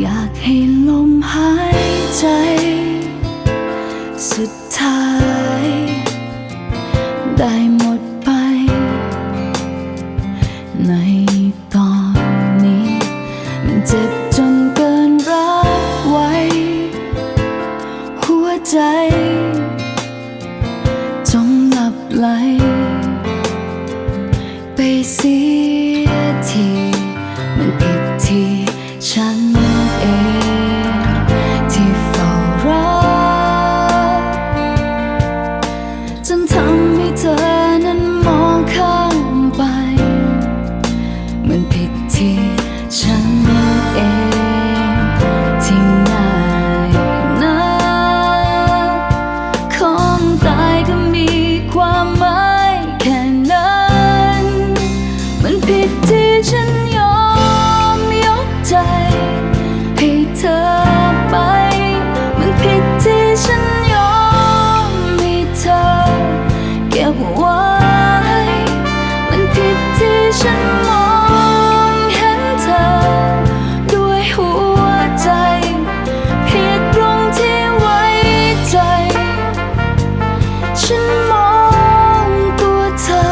อยากให้ลมหายใจ สุดท้าย ได้หมดไป ในตอนนี้ มันเจ็บจนเกินรับไว้ หัวใจจงหลับไหล ไปเสียที มันผิดที่ฉัน เก็บไว้ มันผิดที่ฉันมองเห็นเธอ ด้วยหัวใจ ผิดตรงที่ไว้ใจ ฉันมองตัวเธอ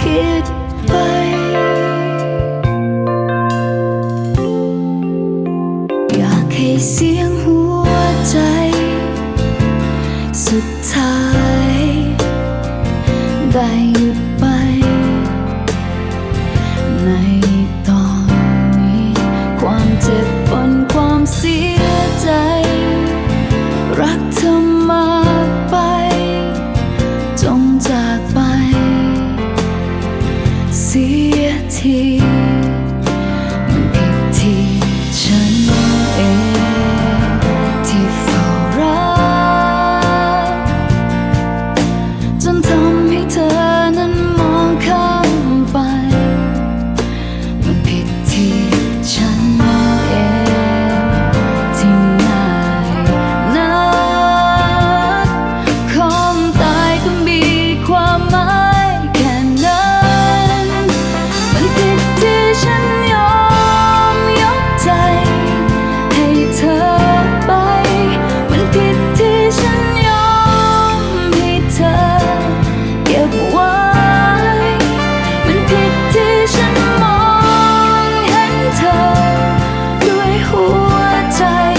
ผิดไปอยากให้สี ใจไป ในตอนนี้ ความเจ็บปนความเสียใจ รักเธอมาไป จงจากไป เสียที me to time